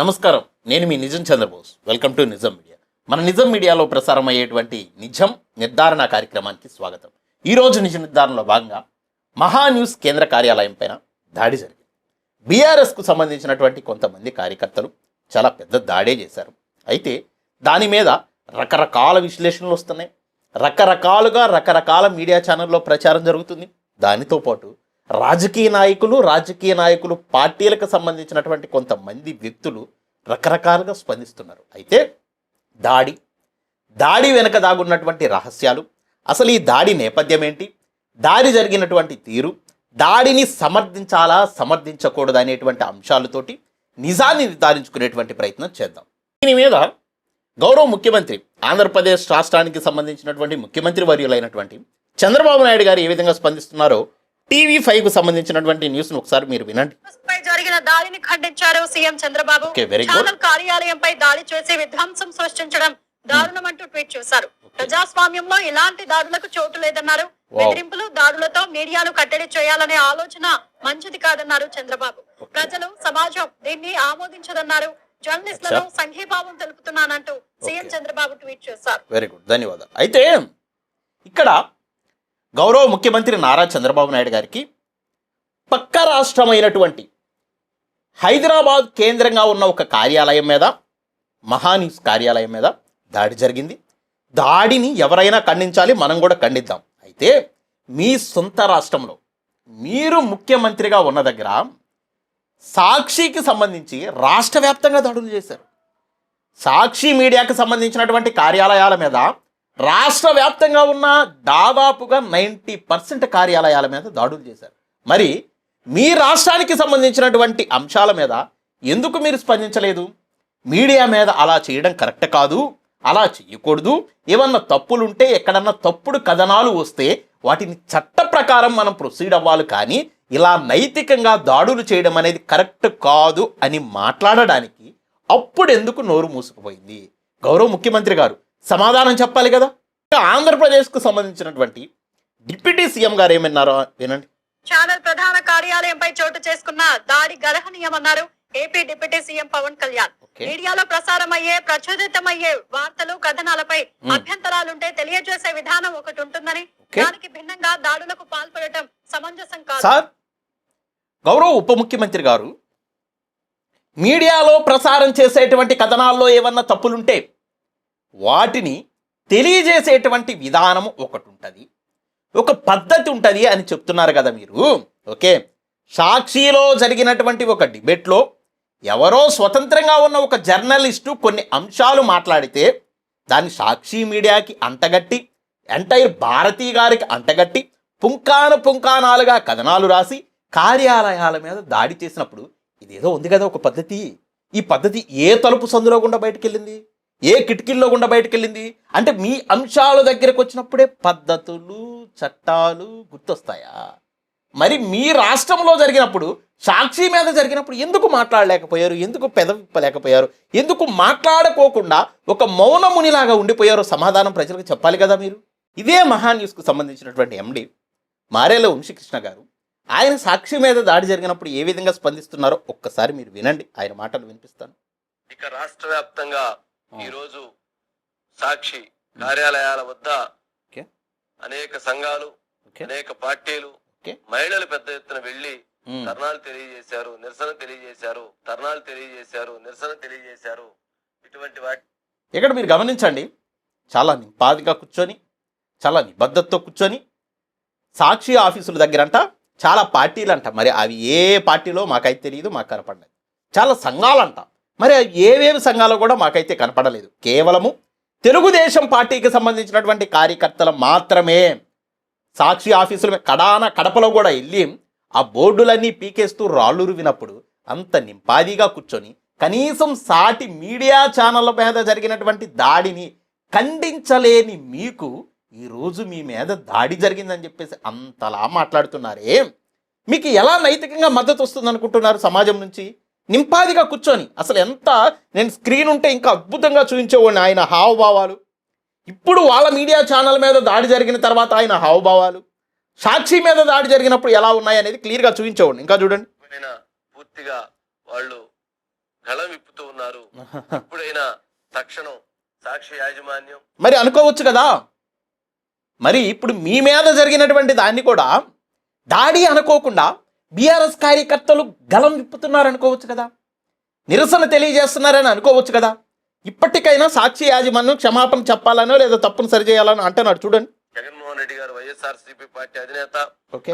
నమస్కారం. నేను మీ Nijam Chandrabose. Welcome to Nijam media. మన నిజం మీడియాలో ప్రసారం అయ్యేటువంటి నిజం నిర్ధారణ కార్యక్రమానికి స్వాగతం. ఈరోజు నిజ నిర్ధారణలో భాగంగా మహా న్యూస్ కేంద్ర కార్యాలయం పైన దాడి జరిగింది. బీఆర్ఎస్కు సంబంధించినటువంటి కొంతమంది కార్యకర్తలు చాలా పెద్ద దాడే చేశారు. అయితే దాని మీద రకరకాల విశ్లేషణలు వస్తున్నాయి. రకరకాలుగా రకరకాల మీడియా ఛానల్లో ప్రచారం జరుగుతుంది. దానితో పాటు రాజకీయ నాయకులు రాజకీయ నాయకులు పార్టీలకు సంబంధించినటువంటి కొంతమంది వ్యక్తులు రకరకాలుగా స్పందిస్తున్నారు. అయితే దాడి దాడి వెనుక దాగున్నటువంటి రహస్యాలు అసలు ఈ దాడి నేపథ్యం ఏంటి? దాడి జరిగినటువంటి తీరు దాడిని సమర్థించాలా సమర్థించకూడదు అనేటువంటి అంశాలతోటి నిజాన్ని నిర్ధారించుకునేటువంటి ప్రయత్నం చేద్దాం. దీని మీద గౌరవ ముఖ్యమంత్రి ఆంధ్రప్రదేశ్ రాష్ట్రానికి సంబంధించినటువంటి ముఖ్యమంత్రి వర్యులైనటువంటి చంద్రబాబు నాయుడు గారు ఏ విధంగా స్పందిస్తున్నారో టీవీ ఫైవ్కు సంబంధించినటువంటి న్యూస్ను ఒకసారి మీరు వినండి. జరిగిన దాడిని ఖండించారు సీఎం చంద్రబాబు. ఛానల్ కార్యాలయంపై దాడి చేసి విధ్వంసం సృష్టించడం దారుణమంటూ ట్వీట్ చేశారు. ప్రజాస్వామ్యంలో ఇలాంటి దాడులకు చోటు లేదన్నారు. బెదిరింపులు దాడులతో మీడియాను కట్టడి చేయాలనే ఆలోచన మంచిది కాదన్నారు చంద్రబాబు. ప్రజలు సమాజం దీన్ని ఆమోదించదన్నారు. జర్నలిస్టులను సంఘీభావం తెలుపుతున్నానంటూ సీఎం. చంద్రబాబు ట్వీట్ చేశారు. వెరీ గుడ్ ధన్యవాదాలు. అయితే ఇక్కడ గౌరవ ముఖ్యమంత్రి నారా చంద్రబాబు నాయుడు గారికి పక్క రాష్ట్రమైనటువంటి హైదరాబాద్ కేంద్రంగా ఉన్న ఒక కార్యాలయం మీద మహానీస్ కార్యాలయం మీద దాడి జరిగింది. దాడిని ఎవరైనా ఖండించాలి మనం కూడా ఖండిద్దాం. అయితే మీ సొంత రాష్ట్రంలో మీరు ముఖ్యమంత్రిగా ఉన్న దగ్గర సాక్షికి సంబంధించి రాష్ట్ర వ్యాప్తంగా దాడులు చేశారు. సాక్షి మీడియాకి సంబంధించినటువంటి కార్యాలయాల మీద రాష్ట్ర వ్యాప్తంగా ఉన్న దాదాపుగా నైంటీ పర్సెంట్ కార్యాలయాల మీద దాడులు చేశారు. మరి మీ రాష్ట్రానికి సంబంధించినటువంటి అంశాల మీద ఎందుకు మీరు స్పందించలేదు? మీడియా మీద అలా చేయడం కరెక్ట్ కాదు అలా చేయకూడదు. ఏమన్నా తప్పులుంటే ఎక్కడన్నా తప్పుడు కథనాలు వస్తే వాటిని చట్ట ప్రకారం మనం ప్రొసీడ్ అవ్వాలి కానీ ఇలా నైతికంగా దాడులు చేయడం అనేది కరెక్ట్ కాదు అని మాట్లాడడానికి అప్పుడు ఎందుకు నోరు మూసుకుపోయింది? గౌరవ ముఖ్యమంత్రి గారు సమాధానం చెప్పాలి కదా? ఆంధ్రప్రదేశ్కు సంబంధించినటువంటి డిప్యూటీ సీఎం గారు ఏమన్నారో? వినండి. ఛానల్ ప్రధాన కార్యాలయంపై చోటు చేసుకున్న దాడి గర్హనీయమన్నారు AP deputy CM Pawan Kalyan. మీడియాలో ప్రసారమయ్యే ప్రచురితమయ్యే వార్తలు కథనాలపై అభ్యంతరాలుంటే తెలియజేసే విధానం ఒకటి ఉంటుందని. దానికి భిన్నంగా దాడులకు పాల్పడటం సమంజసం కాదు. సార్ గౌరవ ఉప ముఖ్యమంత్రి గారు మీడియాలో ప్రసారం చేసేటువంటి కథనాల్లో ఏమన్నా తప్పులుంటే వాటిని తెలియజేసేటువంటి విధానం ఒకటి ఉంటుంది ఒక పద్ధతి ఉంటుంది అని చెప్తున్నారు కదా మీరు. ఓకే? సాక్షిలో జరిగినటువంటి ఒక డిబేట్లో ఎవరో స్వతంత్రంగా ఉన్న ఒక జర్నలిస్టు కొన్ని అంశాలు మాట్లాడితే దాన్ని సాక్షి మీడియాకి అంటగట్టి ఎంటైర్ భారతీ గారికి అంటగట్టి పుంకాను పుంకానాలుగా కథనాలు రాసి కార్యాలయాల మీద దాడి చేసినప్పుడు ఇదేదో ఉంది కదా ఒక పద్ధతి. ఈ పద్ధతి ఏ తలుపు సందులో గుండా బయటకు వెళ్ళింది ఏ కిటికీల్లో గుండా బయటకు వెళ్ళింది అంటే మీ అంశాల దగ్గరకు వచ్చినప్పుడే పద్ధతులు చట్టాలు గుర్తొస్తాయా? మరి మీ రాష్ట్రంలో జరిగినప్పుడు సాక్షి మీద జరిగినప్పుడు ఎందుకు మాట్లాడలేకపోయారు? ఎందుకు పెదవిప్పలేకపోయారు? ఎందుకు మాట్లాడుకోకుండా ఒక మౌనమునిలాగా ఉండిపోయారో సమాధానం ప్రజలకు చెప్పాలి కదా మీరు? ఇదే మహా న్యూస్కు సంబంధించినటువంటి ఎండి మారేల వంశీకృష్ణ గారు. ఆయన సాక్షి మీద దాడి జరిగినప్పుడు ఏ విధంగా స్పందిస్తున్నారో ఒక్కసారి మీరు వినండి. ఆయన మాటలు వినిపిస్తాను. ఇక రాష్ట్ర వ్యాప్తంగా ఈరోజు సాక్షి కార్యాలయాల వద్ద. అనేక సంఘాలు. అనేక పార్టీలు. మహిళలు పెద్ద ఎత్తున వెళ్ళి. ధర్నాలు తెలియజేశారు నిరసన తెలియజేశారు ధర్నాలు తెలియజేశారు నిరసన తెలియజేశారు ఇటువంటి వాటి ఇక్కడ మీరు గమనించండి చాలా నింపాదిగా కూర్చొని చాలా నిబద్ధతతో కూర్చొని సాక్షి ఆఫీసుల దగ్గరంట చాలా పార్టీలంట మరి అవి ఏ పార్టీలో మాకైతే తెలియదు మాకు కనపడలేదు చాలా సంఘాలంట మరి ఏవేవి సంఘాలు కూడా మాకైతే కనపడలేదు. కేవలము తెలుగుదేశం పార్టీకి సంబంధించినటువంటి కార్యకర్తలు మాత్రమే సాక్షి ఆఫీసుల కడాన కడపలో కూడా వెళ్ళి ఆ బోర్డులన్నీ పీకేస్తూ రాళ్ళురు వినప్పుడు అంత నింపాదిగా కూర్చొని కనీసం సాటి మీడియా ఛానళ్ళ మీద జరిగినటువంటి దాడిని ఖండించలేని మీకు ఈరోజు మీ మీద దాడి జరిగిందని చెప్పేసి అంతలా మాట్లాడుతున్నారే? మీకు ఎలా నైతికంగా మద్దతు వస్తుంది అనుకుంటున్నారు సమాజం నుంచి? నింపాదిగా కూర్చొని. అసలు ఎంత నేను స్క్రీన్ ఉంటే ఇంకా అద్భుతంగా చూపించేవాడిని ఆయన హావభావాలు. ఇప్పుడు వాళ్ళ మీడియా ఛానల్ మీద దాడి జరిగిన తర్వాత ఆయన హావభావాలు. సాక్షి మీద దాడి జరిగినప్పుడు ఎలా ఉన్నాయి అనేది క్లియర్గా చూపించేవాడిని. ఇంకా చూడండి. పూర్తిగా వాళ్ళు గళం విప్పుతూ ఉన్నారు. ఇప్పుడైనా తక్షణం సాక్షి యాజమాన్యం. మరి అనుకోవచ్చు కదా. మరి ఇప్పుడు మీ మీద జరిగినటువంటి దాన్ని కూడా దాడి అనుకోకుండా బీఆర్ఎస్ కార్యకర్తలు గలం విప్పుతున్నారు అనుకోవచ్చు కదా? నిరసన తెలియజేస్తున్నారని అనుకోవచ్చు కదా? ఇప్పటికైనా సాక్షి యాజమాన్యం క్షమాపణ చెప్పాలనో లేదా తప్పును సరిచేయాలనో అంటున్నాడు. చూడండి. జగన్మోహన్ రెడ్డి గారు వైఎస్ఆర్ సిపి పార్టీ అధినేత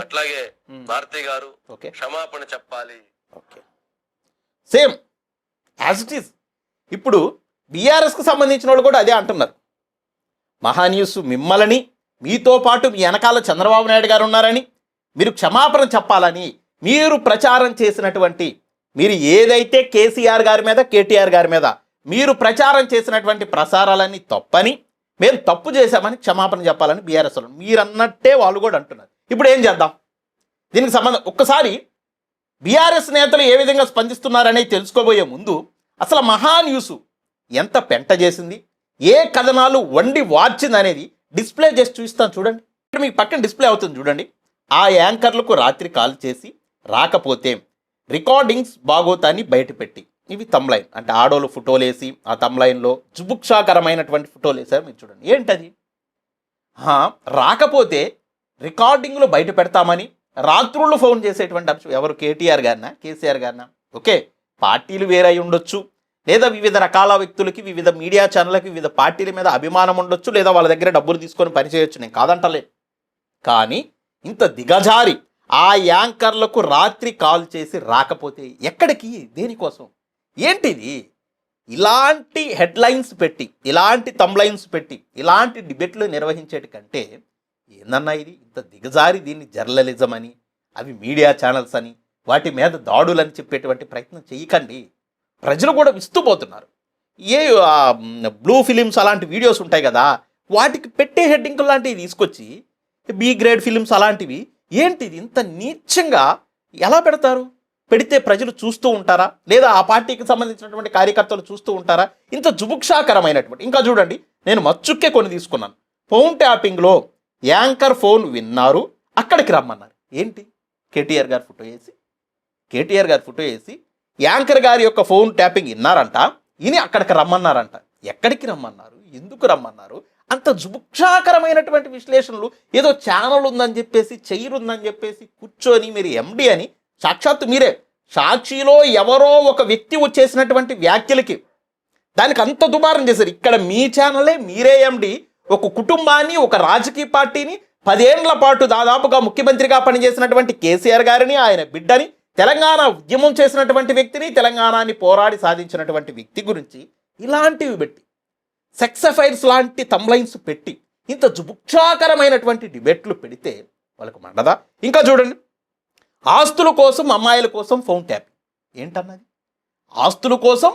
అట్లాగే. భారతి గారు క్షమాపణ చెప్పాలి. Okay. Same. As it is ఇప్పుడు బీఆర్ఎస్కి సంబంధించిన వాళ్ళు కూడా అదే అంటున్నారు. మహాన్యూస్ మిమ్మల్ని మీతో పాటు మీ వెనకాల చంద్రబాబు నాయుడు గారు ఉన్నారని మీరు క్షమాపణ చెప్పాలని మీరు ప్రచారం చేసినటువంటి మీరు ఏదైతే కేసీఆర్ గారి మీద కేటీఆర్ గారి మీద మీరు ప్రచారం చేసినటువంటి ప్రసారాలన్నీ తప్పని మేము తప్పు చేశామని క్షమాపణ చెప్పాలని బీఆర్ఎస్ మీరు అన్నట్టే వాళ్ళు కూడా అంటున్నారు. ఇప్పుడు ఏం చేద్దాం? దీనికి సంబంధం ఒక్కసారి బీఆర్ఎస్ నేతలు ఏ విధంగా స్పందిస్తున్నారనేది తెలుసుకోబోయే ముందు అసలు మహాన్యూస్ ఎంత పెంట చేసింది? ఏ కథనాలు వండి వార్చింది అనేది డిస్ప్లే చేసి చూస్తాను చూడండి. ఇక్కడ మీకు పక్కన డిస్ప్లే అవుతుంది చూడండి. ఆ యాంకర్లకు రాత్రి కాల్ చేసి రాకపోతే రికార్డింగ్స్ బాగోతాన్ని బయటపెట్టి. ఇవి తమ్లైన్ అంటే ఆడోళ్ళు ఫోటోలు వేసి ఆ తమ్లైన్లో జుబుక్షాకరమైనటువంటి ఫోటోలు వేసారు మీరు చూడండి. ఏంటది? రాకపోతే రికార్డింగ్లు బయట పెడతామని రాత్రుళ్ళు ఫోన్ చేసేటువంటి అంశం. ఎవరు? కేటీఆర్ గారినా? కేసీఆర్ గారినా? ఓకే. పార్టీలు వేరై ఉండొచ్చు. లేదా వివిధ రకాల వ్యక్తులకి వివిధ మీడియా ఛానళ్ళకి వివిధ పార్టీల మీద అభిమానం ఉండొచ్చు. లేదా వాళ్ళ దగ్గర డబ్బులు తీసుకొని పనిచేయొచ్చు. నేను కాదంటలే. కానీ ఇంత దిగజారి ఆ యాంకర్లకు రాత్రి కాల్ చేసి రాకపోతే ఎక్కడికి? దేనికోసం? ఏంటిది? ఇలాంటి హెడ్లైన్స్ పెట్టి ఇలాంటి తమ్లైన్స్ పెట్టి ఇలాంటి డిబేట్లు నిర్వహించేటి కంటే ఏందన్నా ఇది? ఇంత దిగజారి దీన్ని జర్నలిజం అని అవి మీడియా ఛానల్స్ అని వాటి మీద దాడులని చెప్పేటువంటి ప్రయత్నం చేయకండి. ప్రజలు కూడా విస్తుపోతున్నారు. ఏ బ్లూ ఫిలిమ్స్ అలాంటి వీడియోస్ ఉంటాయి కదా వాటికి పెట్టే హెడ్డింగ్ లాంటివి తీసుకొచ్చి బి గ్రేడ్ ఫిలిమ్స్ అలాంటివి ఏంటిది? ఇంత నీచంగా ఎలా పెడతారు? పెడితే ప్రజలు చూస్తూ ఉంటారా? లేదా ఆ పార్టీకి సంబంధించినటువంటి కార్యకర్తలు చూస్తూ ఉంటారా? ఇంత జుభుక్షాకరమైనటువంటి ఇంకా చూడండి నేను మచ్చుక్కే కొన్ని తీసుకున్నాను. ఫోన్ ట్యాపింగ్లో యాంకర్ ఫోన్ విన్నారు అక్కడికి రమ్మన్నారు. ఏంటి? కేటీఆర్ గారు ఫోటో వేసి కేటీఆర్ గారు ఫోటో వేసి యాంకర్ గారి యొక్క ఫోన్ ట్యాపింగ్ విన్నారంట ఇని అక్కడికి రమ్మన్నారంట. ఎక్కడికి రమ్మన్నారు? ఎందుకు రమ్మన్నారు? అంత జుభుక్షాకరమైనటువంటి విశ్లేషణలు ఏదో ఛానల్ ఉందని చెప్పేసి చైర్ ఉందని చెప్పేసి కూర్చొని మీరు ఎండి అని సాక్షాత్తు మీరే. సాక్షిలో ఎవరో ఒక వ్యక్తి వచ్చేసినటువంటి వ్యాఖ్యలకి దానికి అంత దుమారం చేశారు. ఇక్కడ మీ ఛానలే మీరే ఎండి ఒక కుటుంబాన్ని ఒక రాజకీయ పార్టీని పదేళ్ళ పాటు దాదాపుగా ముఖ్యమంత్రిగా పనిచేసినటువంటి కేసీఆర్ గారిని ఆయన బిడ్డని తెలంగాణ ఉద్యమం చేసినటువంటి వ్యక్తిని తెలంగాణని పోరాడి సాధించినటువంటి వ్యక్తి గురించి ఇలాంటివి పెట్టి సెక్స్ అఫైర్స్ లాంటి తమ్లైన్స్ పెట్టి ఇంత జుభుక్షాకరమైనటువంటి డిబేట్లు పెడితే వాళ్ళకు మండదా? ఇంకా చూడండి. ఆస్తుల కోసం అమ్మాయిల కోసం ఫోన్ ట్యాప్ ఏంటన్నది? ఆస్తుల కోసం?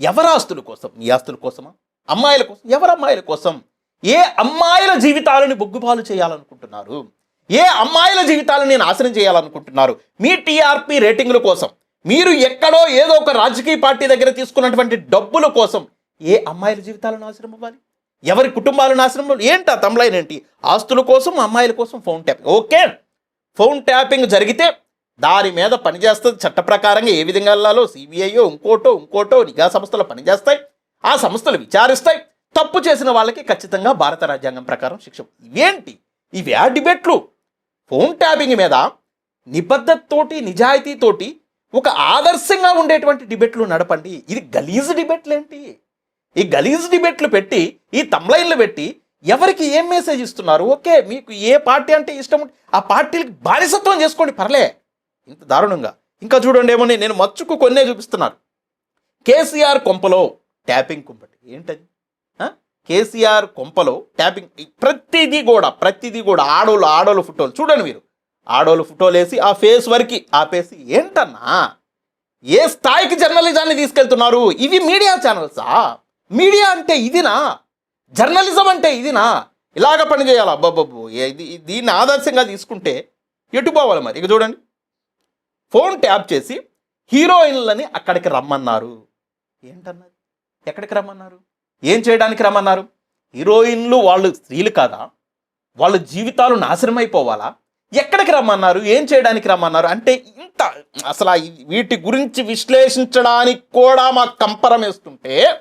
ఎవరి ఆస్తుల కోసం? మీ ఆస్తుల కోసమా? అమ్మాయిల కోసం? ఎవరి అమ్మాయిల కోసం? ఏ అమ్మాయిల జీవితాలను బొగ్గుపాలు చేయాలనుకుంటున్నారు? ఏ అమ్మాయిల జీవితాలను నాశనం చేయాలనుకుంటున్నారు? మీ టీఆర్పీ రేటింగ్ల కోసం మీరు ఎక్కడో ఏదో ఒక రాజకీయ పార్టీ దగ్గర తీసుకున్నటువంటి డబ్బుల కోసం ఏ అమ్మాయిల జీవితాలు నాశనం అవ్వాలి? ఎవరి కుటుంబాలు నాశనం ఏంటి ఆ తమ్లైన్ ఏంటి? ఆస్తుల కోసం అమ్మాయిల కోసం phone tapping. Okay. Phone tapping జరిగితే దాని మీద పనిచేస్తుంది చట్ట ప్రకారంగా ఏ విధంగా వెళ్ళాలో సిబిఐయో ఇంకోటో ఇంకోటో నిఘా సంస్థలు పనిచేస్తాయి. ఆ సంస్థలు విచారిస్తాయి. తప్పు చేసిన వాళ్ళకి ఖచ్చితంగా భారత రాజ్యాంగం ప్రకారం శిక్ష. ఇవేంటి? ఇవి ఆ డిబేట్లు. ఫోన్ ట్యాపింగ్ మీద నిబద్ధతతోటి నిజాయితీతోటి ఒక ఆదర్శంగా ఉండేటువంటి డిబేట్లు నడపండి. ఇది గలీజ్ డిబేట్లు ఏంటి ఈ గలీజ్ డిబేట్లు పెట్టి ఈ తమ్లైన్లు పెట్టి ఎవరికి ఏం మెసేజ్ ఇస్తున్నారు? ఓకే మీకు ఏ పార్టీ అంటే ఇష్టం ఆ పార్టీలకి బానిసత్వం చేసుకోండి పర్లే. ఇంత దారుణంగా. ఇంకా చూడండి ఏమో నేను మచ్చుకు కొన్నే చూపిస్తున్నారు. కేసీఆర్ కొంపలో ట్యాపింగ్ కుంపటి. ఏంటది? కేసీఆర్ కొంపలో ట్యాపింగ్ ప్రతిదీ కూడా ప్రతిదీ కూడా ఆడోళ్ళు ఆడోళ్ళు ఫోటోలు. చూడండి మీరు. ఆడోళ్ళు ఫోటోలు వేసి ఆ ఫేస్ వరకు ఆపేసి ఏంటన్నా? ఏ స్థాయికి జర్నలిజాన్ని తీసుకెళ్తున్నారు? ఇవి మీడియా ఛానల్సా? మీడియా అంటే ఇదినా? జర్నలిజం అంటే ఇదినా? ఇలాగ పని చేయాలా? ఇది దీన్ని ఆదర్శంగా తీసుకుంటే ఎటు పోవాలి మరి? ఇక చూడండి. ఫోన్ ట్యాప్ చేసి హీరోయిన్లని అక్కడికి రమ్మన్నారు. ఏంటన్నారు ఎక్కడికి రమ్మన్నారు? ఏం చేయడానికి రమ్మన్నారు? హీరోయిన్లు వాళ్ళు స్త్రీలు కాదా? వాళ్ళ జీవితాలు నాశనం అయిపోవాలా ఎక్కడికి రమ్మన్నారు? ఏం చేయడానికి రమ్మన్నారు? అంటే ఇంత అసలు వీటి గురించి విశ్లేషించడానికి కూడా మాకు కంపరం వేస్తుంటే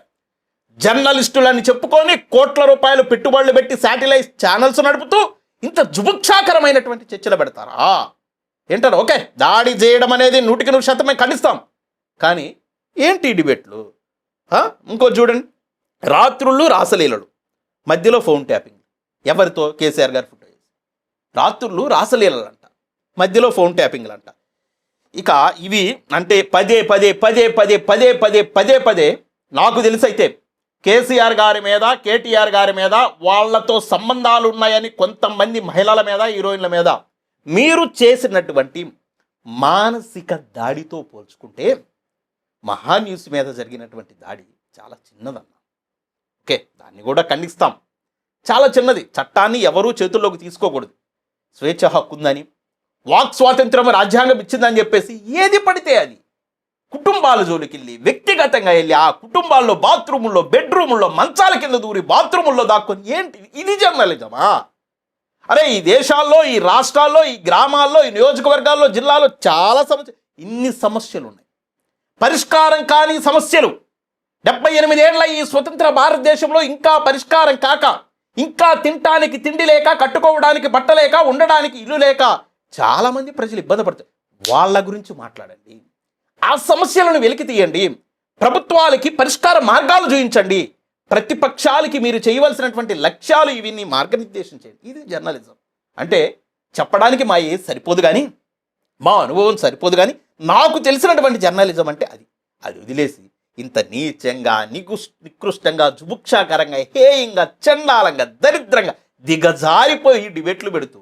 జర్నలిస్టులని చెప్పుకొని కోట్ల రూపాయలు పెట్టుబడులు పెట్టి శాటిలైట్ ఛానల్స్ నడుపుతూ ఇంత జుభుక్షాకరమైనటువంటి చర్చలు పెడతారా? ఏంటారు? ఓకే దాడి చేయడం అనేది నూటికి నూరు శాతమే ఖండిస్తాం. కానీ ఏంటి డిబేట్లు? ఇంకో చూడండి. రాత్రుళ్ళు రాసలీలలు. మధ్యలో ఫోన్ ట్యాపింగ్. ఎవరితో? కేసీఆర్ గారు ఫోటో రాత్రుళ్ళు రాసలీలలు అంట మధ్యలో ఫోన్ ట్యాపింగ్లు అంట ఇక ఇవి అంటే పదే పదే పదే పదే పదే పదే పదే పదే నాకు తెలిసైతే కేసీఆర్ గారి మీద కేటీఆర్ గారి మీద వాళ్ళతో సంబంధాలు ఉన్నాయని కొంతమంది మహిళల మీద హీరోయిన్ల మీద మీరు చేసినటువంటి మానసిక దాడితో పోల్చుకుంటే మహాన్యూస్ మీద జరిగినటువంటి దాడి చాలా చిన్నదన్న. ఓకే దాన్ని కూడా ఖండిస్తాం. చాలా చిన్నది. చట్టాన్ని ఎవరూ చేతుల్లోకి తీసుకోకూడదు. స్వేచ్ఛ హక్కు ఉందని వాక్ స్వాతంత్రం రాజ్యాంగం ఇచ్చిందని చెప్పేసి ఏది పడితే అది. కుటుంబాల జోలికి వెళ్ళి వ్యక్తిగతంగా వెళ్ళి ఆ కుటుంబాల్లో బాత్రూముల్లో బెడ్రూముల్లో మంచాల కింద దూరి బాత్రూముల్లో దాక్కుని ఏంటి? ఇది జర్నలిజమా? అరే ఈ దేశాల్లో ఈ రాష్ట్రాల్లో ఈ గ్రామాల్లో ఈ నియోజకవర్గాల్లో జిల్లాలో చాలా సమస్య ఇన్ని సమస్యలు ఉన్నాయి పరిష్కారం కాని సమస్యలు. డెబ్బై ఎనిమిదేళ్ళ ఈ స్వతంత్ర భారతదేశంలో ఇంకా పరిష్కారం కాక ఇంకా తినటానికి తిండి లేక కట్టుకోవడానికి బట్ట లేక ఉండడానికి ఇల్లు లేక చాలామంది ప్రజలు ఇబ్బంది పడతారు వాళ్ళ గురించి మాట్లాడండి. ఆ సమస్యలను వెలికి తీయండి. ప్రభుత్వాలకి పరిష్కార మార్గాలు చూపించండి ప్రతిపక్షాలకి మీరు చేయవలసినటువంటి లక్ష్యాలు ఇవన్నీ మార్గనిర్దేశం చేయండి. ఇది జర్నలిజం. అంటే చెప్పడానికి మా ఏది సరిపోదు కానీ మా అనుభవం సరిపోదు కానీ నాకు తెలిసినటువంటి జర్నలిజం అంటే అది. అది వదిలేసి ఇంత నీచంగా నిగు నికృష్టంగా జుభుక్షాకరంగా హేయంగా చండాలంగా దరిద్రంగా దిగజారిపోయి డిబేట్లు పెడుతూ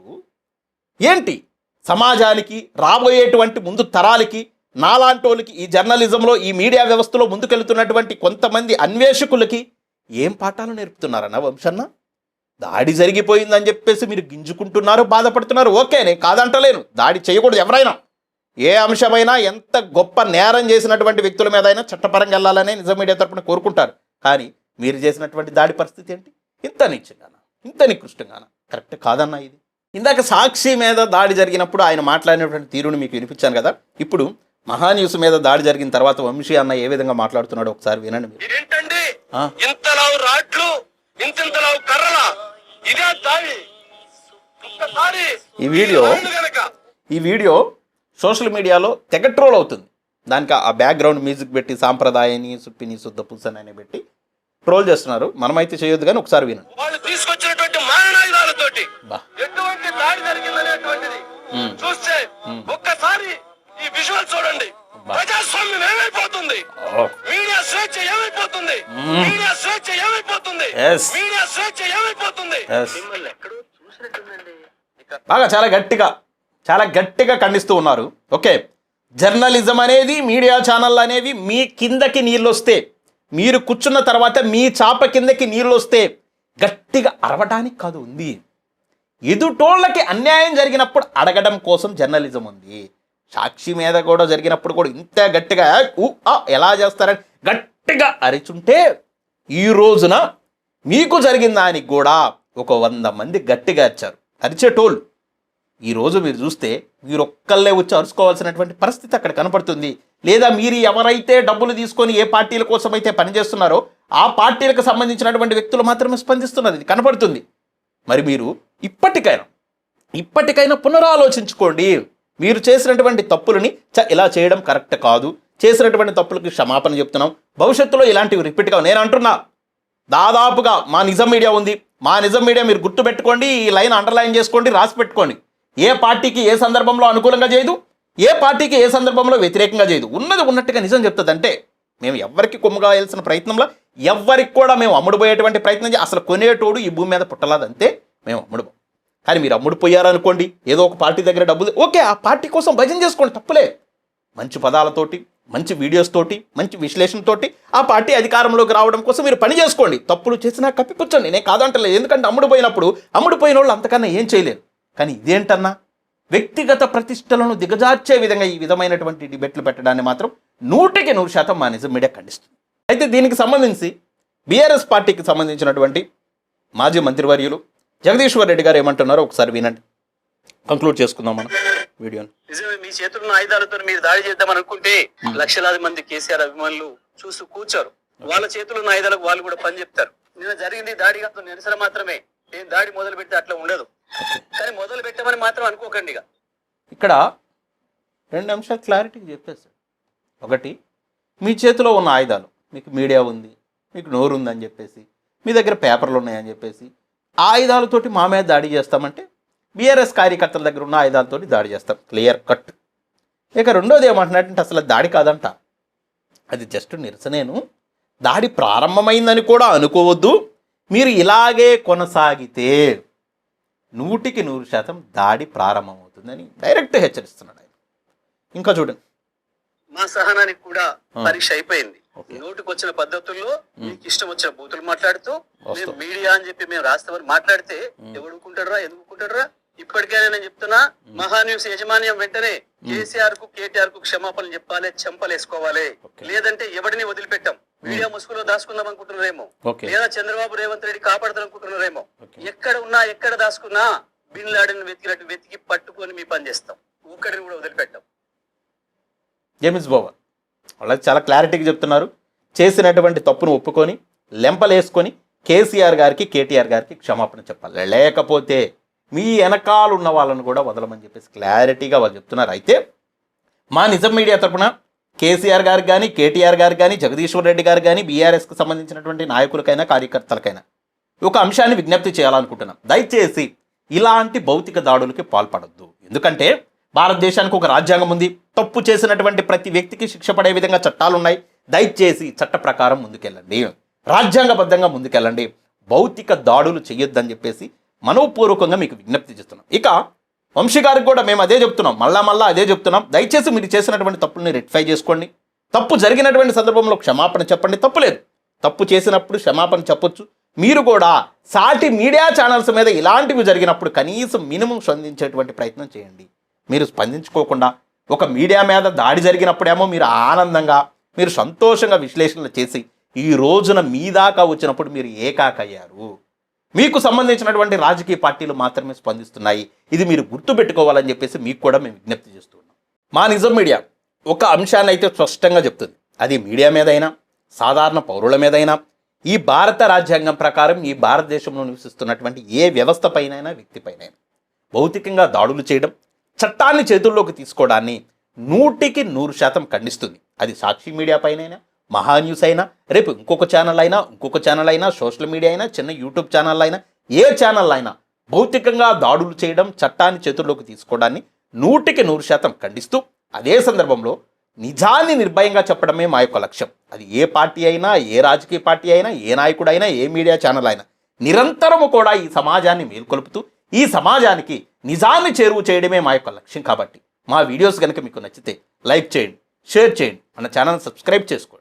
ఏంటి? సమాజానికి రాబోయేటువంటి ముందు తరాలకి నాలాంటోళ్ళకి ఈ జర్నలిజంలో ఈ మీడియా వ్యవస్థలో ముందుకెళ్తున్నటువంటి కొంతమంది అన్వేషకులకి ఏం పాఠాలు నేర్పుతున్నారన్న వంశన్న? దాడి జరిగిపోయిందని చెప్పేసి మీరు గింజుకుంటున్నారు బాధపడుతున్నారు. ఓకే నేను కాదంటలేను. దాడి చేయకూడదు ఎవరైనా. ఏ అంశమైనా ఎంత గొప్ప నేరం చేసినటువంటి వ్యక్తుల మీద అయినా చట్టపరంగా వెళ్ళాలనే నిజం మీడియా తరపున కోరుకుంటారు. కానీ మీరు చేసినటువంటి దాడి పరిస్థితి ఏంటి? ఇంత నిశ్చయంగానా ఇంత నికృష్టంగానా? కరెక్ట్ కాదన్నా ఇది. ఇందాక సాక్షి మీద దాడి జరిగినప్పుడు ఆయన మాట్లాడినటువంటి తీరుని మీకు వినిపించాను కదా. ఇప్పుడు మహాన్యూస్ మీద దాడి జరిగిన తర్వాత వంశీ అన్న ఏ విధంగా మాట్లాడుతున్నాడో ఒకసారి వినండి ఆ? ఇంతలావు రాట్లు కర్రల ఇదే దాడి. ఈ వీడియో- ఈ వీడియో సోషల్ మీడియాలో తెగ ట్రోల్ అవుతుంది. దానికి ఆ బ్యాక్గ్రౌండ్ మ్యూజిక్ పెట్టి సాంప్రదాయని సుప్పిని శుద్ధ పుల్సని అని పెట్టి ట్రోల్ చేస్తున్నారు. మనమైతే చేయొద్దు కానీ ఒకసారి వినండి. వాళ్ళు తీసుకొచ్చినటువంటి మారణాయుధాలతోటి బా. ఎటువంటి దాడి జరిగిందనేటువంటిది మ్మ్. చూస్తే ఒక్కసారి విజువల్ చూడండి. ప్రజాస్వామ్యం ఏమైపోతుంది. మీడియా స్వేచ్ఛ ఏమైపోతుంది. మీడియా స్వేచ్ఛ ఏమైపోతుంది. మీడియా స్వేచ్ఛ ఏమైపోతుంది? బాగా చాలా గట్టిగా చాలా గట్టిగా ఖండిస్తూ ఉన్నారు. ఓకే. జర్నలిజం అనేది మీడియా ఛానల్ అనేవి మీ కిందకి నీళ్ళు వస్తే మీరు కూర్చున్న తర్వాత మీ చాప కిందకి నీళ్ళు వస్తే గట్టిగా అరవడానికి కాదు ఉంది. ఎదుటోళ్ళకి అన్యాయం జరిగినప్పుడు అడగడం కోసం జర్నలిజం ఉంది. సాక్షి మీద కూడా జరిగినప్పుడు కూడా ఇంత గట్టిగా ఎలా చేస్తారని గట్టిగా అరిచుంటే ఈ రోజున మీకు జరిగిన దానికి కూడా ఒక వంద మంది గట్టిగా అరిచారు. అరిచేటోళ్ళు. ఈ రోజు మీరు చూస్తే మీరు ఒక్కళ్ళే వచ్చి అరుచుకోవాల్సినటువంటి పరిస్థితి అక్కడ కనపడుతుంది. లేదా మీరు ఎవరైతే డబ్బులు తీసుకొని ఏ పార్టీల కోసం అయితే పనిచేస్తున్నారో ఆ పార్టీలకు సంబంధించినటువంటి వ్యక్తులు మాత్రమే స్పందిస్తున్నది. ఇది కనపడుతుంది. మరి మీరు ఇప్పటికైనా ఇప్పటికైనా పునరాలోచించుకోండి. మీరు చేసినటువంటి తప్పులని చ ఇలా చేయడం కరెక్ట్ కాదు. చేసినటువంటి తప్పులకి క్షమాపణ చెప్తున్నాం. భవిష్యత్తులో ఇలాంటివి రిపీట్గా నేను అంటున్నా. దాదాపుగా మా నిజం మీడియా ఉంది. మా నిజం మీడియా మీరు గుర్తుపెట్టుకోండి ఈ లైన్ అండర్లైన్ చేసుకోండి రాసి పెట్టుకోండి. ఏ పార్టీకి ఏ సందర్భంలో అనుకూలంగా చేయదు ఏ పార్టీకి ఏ సందర్భంలో వ్యతిరేకంగా చేయదు. ఉన్నది ఉన్నట్టుగా నిజం చెప్తుందంటే మేము ఎవ్వరికి కొమ్ముగాయాల్సిన ప్రయత్నంలో ఎవ్వరికి కూడా మేము అమ్ముడుపోయేటువంటి ప్రయత్నం అసలు కొనేటోడు ఈ భూమి మీద పుట్టలాదంతే మేము అమ్ముడు కానీ మీరు అమ్ముడు పోయారనుకోండి ఏదో ఒక పార్టీ దగ్గర డబ్బులు ఓకే ఆ పార్టీ కోసం భజన చేసుకోండి తప్పులే. మంచి పదాలతోటి మంచి వీడియోస్ తోటి మంచి విశ్లేషణతోటి ఆ పార్టీ అధికారంలోకి రావడం కోసం మీరు పని చేసుకోండి. తప్పులు చేసినా కప్పిపుచ్చండి. నేను కాదంటలేదు. ఎందుకంటే అమ్ముడు పోయినప్పుడు అమ్ముడు పోయిన వాళ్ళు అంతకన్నా ఏం చేయలేరు. కానీ ఇదేంటన్నా? వ్యక్తిగత ప్రతిష్టలను దిగజార్చే విధంగా ఈ విధమైనటువంటి డిబేట్లు పెట్టడాన్ని మాత్రం నూటికి నూరు శాతం మా నిజం మీడియా ఖండిస్తుంది. అయితే దీనికి సంబంధించి బీఆర్ఎస్ పార్టీకి సంబంధించినటువంటి మాజీ మంత్రివర్యులు జగదీశ్వర్ రెడ్డి గారు ఏమంటున్నారో ఒకసారి వినండి. కంక్లూడ్ చేసుకుందాం మనం వీడియోని. నిజమే మీ చేతుల్లో ఉన్న ఆయుధాలతో మీరు దాడి చేద్దామని అనుకుంటే లక్షలాది మంది కేసీఆర్ అభిమానులు చూస్తూ కూర్చోరు. వాళ్ళ చేతుల్లో ఉన్న ఆయుధాలకు వాళ్ళు కూడా పని చెప్తారు. నిన్న జరిగింది దాడి కాదు నిరసన మాత్రమే. ఏం దాడి మొదలు పెడితే అట్లా ఉండదు. కానీ మొదలు పెట్టమని మాత్రం అనుకోకండి ఇక. ఇక్కడ రెండు అంశాలు క్లారిటీగా చెప్పేస్తాడు ఒకటి మీ చేతిలో ఉన్న ఆయుధాలు మీకు మీడియా ఉంది మీకు నోరు ఉందని చెప్పేసి మీ దగ్గర పేపర్లు ఉన్నాయని చెప్పేసి ఆయుధాలతోటి మా మీద దాడి చేస్తామంటే బీఆర్ఎస్ కార్యకర్తల దగ్గర ఉన్న ఆయుధాలతోటి దాడి చేస్తాం. క్లియర్ కట్ ఇక రెండోది ఏమంటున్నట్టంటే అసలు దాడి కాదంట. అది జస్ట్ నిరసనేను. దాడి ప్రారంభమైందని కూడా అనుకోవద్దు. మీరు ఇలాగే కొనసాగితే నూటికి నూరు శాతం దాడి ప్రారంభమవుతుందని డైరెక్ట్ హెచ్చరిస్తున్నాడు ఆయన. ఇంకా చూడండి. మా సహనానికి కూడా. పరీక్ష అయిపోయింది. నోటికి వచ్చిన పద్ధతుల్లో మీకు ఇష్టం వచ్చిన బూతులు మాట్లాడుతూ. మేము మీడియా అని చెప్పి మేము రాస్తామని మాట్లాడితే ఎవడుకుంటాడరా ఎందుకుంటాడరా ఇప్పటికైనా నేను చెప్తున్నా మహా న్యూస్ యజమాన్యం వెంటనే కేసీఆర్కు కేటీఆర్కు క్షమాపణలు చెప్పాలి చెంపలేసుకోవాలి. లేదంటే ఎవరిని వదిలిపెట్టాం? మీడియా ముసుగులో దాచుకుందాం అనుకుంటున్నారేమో. లేదా చంద్రబాబు రేవంత్ రెడ్డి కాపాడతారు అనుకుంటున్నారేమో. ఎక్కడ ఉన్నా ఎక్కడ దాచుకున్నా బిన్ లాడెన్ వెతికినట్టు వెతికి పట్టుకొని మీ పని చేస్తాం. ఒక్కడిని కూడా వదిలిపెట్టాం. జేమ్స్ వాళ్ళకి చాలా క్లారిటీగా చెప్తున్నారు. చేసినటువంటి తప్పును ఒప్పుకొని లెంపలేసుకొని కేసీఆర్ గారికి కేటీఆర్ గారికి క్షమాపణ చెప్పాలి. లేకపోతే మీ వెనకాల ఉన్న వాళ్ళను కూడా వదలమని చెప్పేసి క్లారిటీగా వాళ్ళు చెప్తున్నారు. అయితే మా నిజం మీడియా తరపున కేసీఆర్ గారికి కానీ కేటీఆర్ గారికి కానీ జగదీశ్వర్ రెడ్డి గారికి కానీ బీఆర్ఎస్కి సంబంధించినటువంటి నాయకులకైనా కార్యకర్తలకైనా ఒక అంశాన్ని విజ్ఞప్తి చేయాలనుకుంటున్నాం. దయచేసి ఇలాంటి భౌతిక దాడులకి పాల్పడద్దు. ఎందుకంటే భారతదేశానికి ఒక రాజ్యాంగం ఉంది. తప్పు చేసినటువంటి ప్రతి వ్యక్తికి శిక్ష పడే విధంగా చట్టాలు ఉన్నాయి దయచేసి చట్ట ప్రకారం ముందుకెళ్ళండి. రాజ్యాంగబద్ధంగా ముందుకెళ్ళండి. భౌతిక దాడులు చేయొద్దని చెప్పేసి మనోపూర్వకంగా మీకు విజ్ఞప్తి చేస్తున్నాం. ఇక వంశీ గారికి కూడా మేము అదే చెప్తున్నాం. మళ్ళా మళ్ళా అదే చెప్తున్నాం. దయచేసి మీరు చేసినటువంటి తప్పుల్ని రెక్టిఫై చేసుకోండి. తప్పు జరిగినటువంటి సందర్భంలో క్షమాపణ చెప్పండి. తప్పులేదు తప్పు చేసినప్పుడు క్షమాపణ చెప్పొచ్చు. మీరు కూడా సాటి మీడియా ఛానల్స్ మీద ఇలాంటివి జరిగినప్పుడు కనీసం మినిమం స్పందించేటువంటి ప్రయత్నం చేయండి. మీరు స్పందించుకోకుండా ఒక మీడియా మీద దాడి జరిగినప్పుడేమో మీరు ఆనందంగా మీరు సంతోషంగా విశ్లేషణలు చేసి ఈ రోజున మీ దాకా వచ్చినప్పుడు మీరు ఏకాకయ్యారు. మీకు సంబంధించినటువంటి రాజకీయ పార్టీలు మాత్రమే స్పందిస్తున్నాయి. ఇది మీరు గుర్తుపెట్టుకోవాలని చెప్పేసి మీకు కూడా మేము విజ్ఞప్తి చేస్తున్నాం మా నిజం మీడియా ఒక అంశాన్ని అయితే స్పష్టంగా చెప్తుంది. అది మీడియా మీదైనా సాధారణ పౌరుల మీదైనా ఈ భారత రాజ్యాంగం ప్రకారం ఈ భారతదేశంలో నివసిస్తున్నటువంటి ఏ వ్యవస్థ పైనైనా వ్యక్తి భౌతికంగా దాడులు చేయడం చట్టాన్ని చేతుల్లోకి తీసుకోవడాన్ని నూటికి నూరు శాతం ఖండిస్తుంది. అది సాక్షి మీడియా పైనైనా మహా న్యూస్ అయినా రేపు ఇంకొక ఛానల్ అయినా ఇంకొక ఛానల్ అయినా సోషల్ మీడియా అయినా చిన్న యూట్యూబ్ ఛానల్ అయినా ఏ ఛానల్ అయినా భౌతికంగా దాడులు చేయడం చట్టాన్ని చేతుల్లోకి తీసుకోవడాన్ని నూటికి నూరు శాతం ఖండిస్తూ అదే సందర్భంలో నిజాన్ని నిర్భయంగా చెప్పడమే మా యొక్క లక్ష్యం. అది ఏ పార్టీ అయినా ఏ రాజకీయ పార్టీ అయినా ఏ నాయకుడైనా ఏ మీడియా ఛానల్ అయినా నిరంతరము కూడా ఈ సమాజాన్ని మేల్కొలుపుతూ ఈ సమాజానికి నిజాన్ని చేరువు చేయడమే మా యొక్క లక్ష్యం కాబట్టి మా వీడియోస్ కనుక మీకు నచ్చితే లైక్ చేయండి షేర్ చేయండి మన ఛానల్ సబ్స్క్రైబ్ చేసుకోండి.